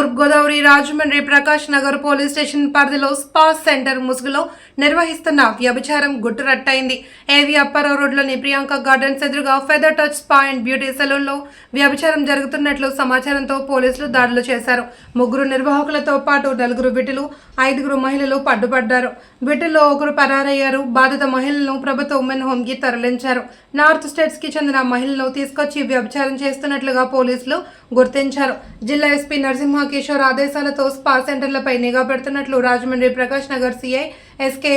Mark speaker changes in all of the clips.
Speaker 1: తూర్పుగోదావరి Rajahmundry Prakash Nagar police station పరిధిలో spa centre ముసుగులో నిర్వహిస్తున్న వ్యభిచారం గుట్టురట్టయింది. ఏవి అప్పారావు రోడ్లోని ప్రియాంక గార్డెన్స్ ఎదురుగా feather touch spa and beauty సెలూన్లో వ్యభిచారం జరుగుతున్నట్లు సమాచారంతో పోలీసులు దాడులు చేశారు. ముగ్గురు నిర్వాహకులతో పాటు నలుగురు విటులు ఐదుగురు మహిళలు పడ్డుపడ్డారు విటుల్లో ఒకరు పరారయ్యారు. బాధిత మహిళలను ప్రభుత్వ ఉమెన్ హోమ్కి తరలించారు. నార్త్ స్టేట్స్కి చెందిన మహిళలను తీసుకొచ్చి వ్యభిచారం చేస్తున్నట్లుగా పోలీసులు గుర్తించారు. జిల్లా ఎస్పీ నరసింహ కిషోర్ ఆదేశాలతో స్పా సెంటర్లపై నిఘా పెడుతున్నట్లు రాజమండ్రి ప్రకాష్ నగర్ సిఐ ఎస్కే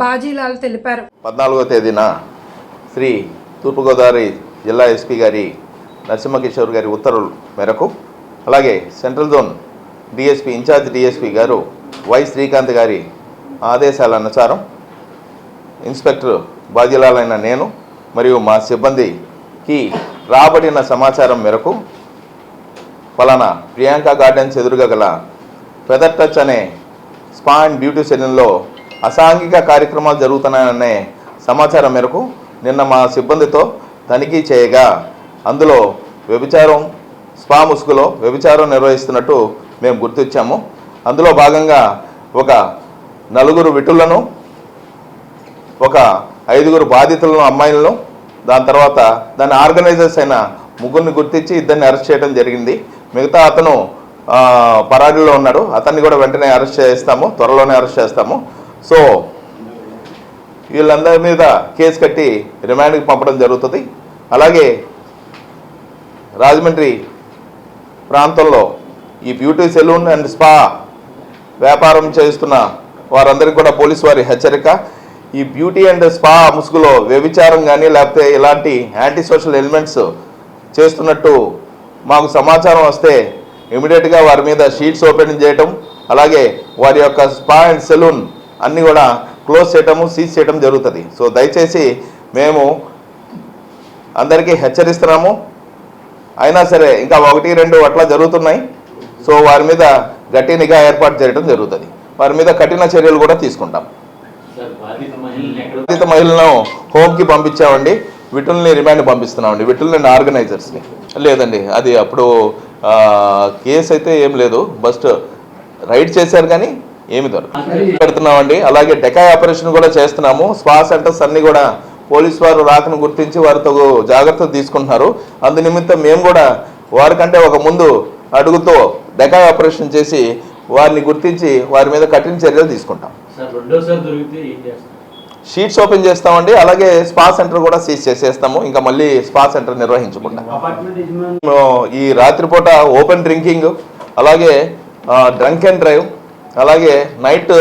Speaker 1: బాజీలాల్ తెలిపారు.
Speaker 2: పద్నాలుగో తేదీన శ్రీ తూర్పుగోదావరి జిల్లా ఎస్పీ గారి నరసింహకిషోర్ గారి ఉత్తర్వుల మేరకు అలాగే central zone DSP incharge DSP గారు వై శ్రీకాంత్ గారి ఆదేశాల అనుసారం ఇన్స్పెక్టర్ బాధ్యులాలైన నేను మరియు మా సిబ్బందికి రాబడిన సమాచారం మేరకు ఫలానా ప్రియాంక గార్డెన్స్ ఎదురుగా గల ఫెదర్ టచ్ అనే స్పా అండ్ బ్యూటీ సెలూన్లో అసాంఘిక కార్యక్రమాలు జరుగుతున్నాయనే సమాచారం మేరకు నిన్న మా సిబ్బందితో తనిఖీ చేయగా అందులో వ్యభిచారం స్పా ముసుగులో వ్యభిచారం నిర్వహిస్తున్నట్టు మేము గుర్తించాము. అందులో భాగంగా ఒక నలుగురు విటులను ఒక ఐదుగురు బాధితులను అమ్మాయిలను దాని తర్వాత దాని ఆర్గనైజర్స్ అయిన ముగ్గురిని గుర్తించి ఇద్దరిని అరెస్ట్ చేయడం జరిగింది. మిగతా అతను ఆ, పరారీలో ఉన్నాడు. అతన్ని కూడా వెంటనే అరెస్ట్ చేస్తాము త్వరలోనే అరెస్ట్ చేస్తాము. సో వీళ్ళందరి మీద కేసు కట్టి రిమాండ్కి పంపడం జరుగుతుంది. అలాగే రాజమండ్రి ప్రాంతంలో ఈ బ్యూటీ సెలూన్ అండ్ స్పా వ్యాపారం చేస్తున్న వారందరికీ కూడా పోలీసు వారి హెచ్చరిక. ఈ బ్యూటీ అండ్ స్పా ముసుగులో వ్యభిచారం కానీ లేకపోతే ఇలాంటి యాంటీ సోషల్ ఎలిమెంట్స్ చేస్తున్నట్టు మాకు సమాచారం వస్తే ఇమీడియట్గా వారి మీద షీట్స్ ఓపెన్ చేయటం అలాగే వారి యొక్క స్పా అండ్ సెలూన్ అన్నీ కూడా క్లోజ్ చేయటము సీజ్ చేయటం జరుగుతుంది. సో దయచేసి మేము అందరికీ హెచ్చరిస్తున్నాము. అయినా సరే ఇంకా ఒకటి రెండు అట్లా జరుగుతున్నాయి. సో వారి మీద గట్టి నిఘా ఏర్పాటు చేయడం జరుగుతుంది. వారి మీద కఠిన చర్యలు కూడా తీసుకుంటాం.
Speaker 3: బాధిత మహిళలను
Speaker 2: హోమ్కి పంపించామండి. విటుల్ని రిమాండ్ పంపిస్తున్నామండి. విటుల్ని ఆర్గనైజర్స్ని. లేదండి. అది అప్పుడు కేసు అయితే ఏం లేదు. బస్ట్ రైడ్ చేశారు కానీ ఏమి దొరకదు. పెడుతున్నామండి. అలాగే డెకాయ్ ఆపరేషన్ కూడా చేస్తున్నాము. స్పా సెంటర్స్ అన్ని కూడా పోలీస్ వారు రాకను గుర్తించి వారితో జాగ్రత్తలు తీసుకుంటున్నారు. అందు నిమిత్తం మేము కూడా వారికంటే ఒక ముందు అడుగుతో డెకాయ్ ఆపరేషన్ చేసి వారిని గుర్తించి వారి మీద కఠిన చర్యలు తీసుకుంటాం.
Speaker 3: సార్ రెండోసారి దొరికితే ఏం
Speaker 2: షీట్స్ ఓపెన్ చేస్తామండి అలాగే స్పా సెంటర్ కూడా సీజ్ చేసేస్తాము ఇంకా మళ్ళీ స్పా సెంటర్ నిర్వహించకుండా. ఈ రాత్రిపూట ఓపెన్ డ్రింకింగ్ అలాగే డ్రంక్ అండ్ డ్రైవ్ అలాగే నైట్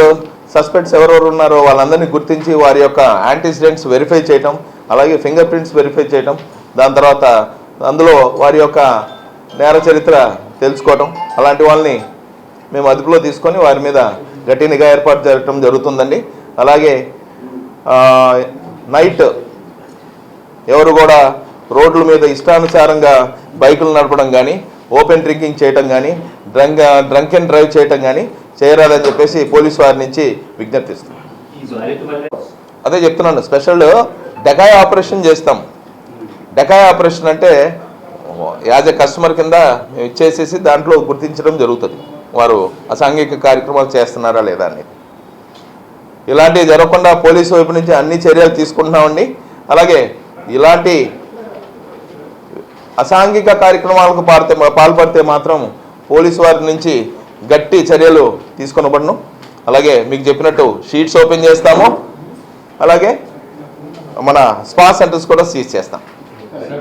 Speaker 2: సస్పెక్ట్స్ ఎవరెవరు ఉన్నారో వాళ్ళందరినీ గుర్తించి వారి యొక్క యాంటీసిడెంట్స్ వెరిఫై చేయటం అలాగే ఫింగర్ ప్రింట్స్ వెరిఫై చేయటం దాని తర్వాత అందులో వారి యొక్క నేర చరిత్ర తెలుసుకోవటం అలాంటి వాళ్ళని మేము అదుపులో తీసుకొని వారి మీద గట్టి నిఘా ఏర్పాటు చేయటం జరుగుతుందండి. అలాగే నైట్ ఎవరు కూడా రోడ్ల మీద ఇష్టానుసారంగా బైకులు నడపడం కానీ ఓపెన్ డ్రింకింగ్ చేయటం కానీ డ్రంక్ డ్రంక్ అండ్ డ్రైవ్ చేయటం కానీ చేయరాదని చెప్పేసి పోలీసు వారి నుంచి విజ్ఞప్తిస్తున్నాం అదే చెప్తున్నాను స్పెషల్ డెకాయ్ ఆపరేషన్ చేస్తాం. డెకాయ్ ఆపరేషన్ అంటే యాజ్ ఎ కస్టమర్ కింద మేము ఇచ్చేసేసి దాంట్లో గుర్తించడం జరుగుతుంది. వారు అసాంఘిక కార్యక్రమాలు చేస్తున్నారా లేదా అనేది. ఇలాంటివి జరగకుండా పోలీసు వైపు నుంచి అన్ని చర్యలు తీసుకుంటున్నామండి. అలాగే ఇలాంటి అసాంఘిక కార్యక్రమాలకు పాడితే పాల్పడితే మాత్రం పోలీసు వారి నుంచి గట్టి చర్యలు తీసుకొనబడను. అలాగే మీకు చెప్పినట్టు షీట్స్ ఓపెన్ చేస్తాము. అలాగే మన స్పా సెంటర్స్ కూడా సీజ్ చేస్తాం.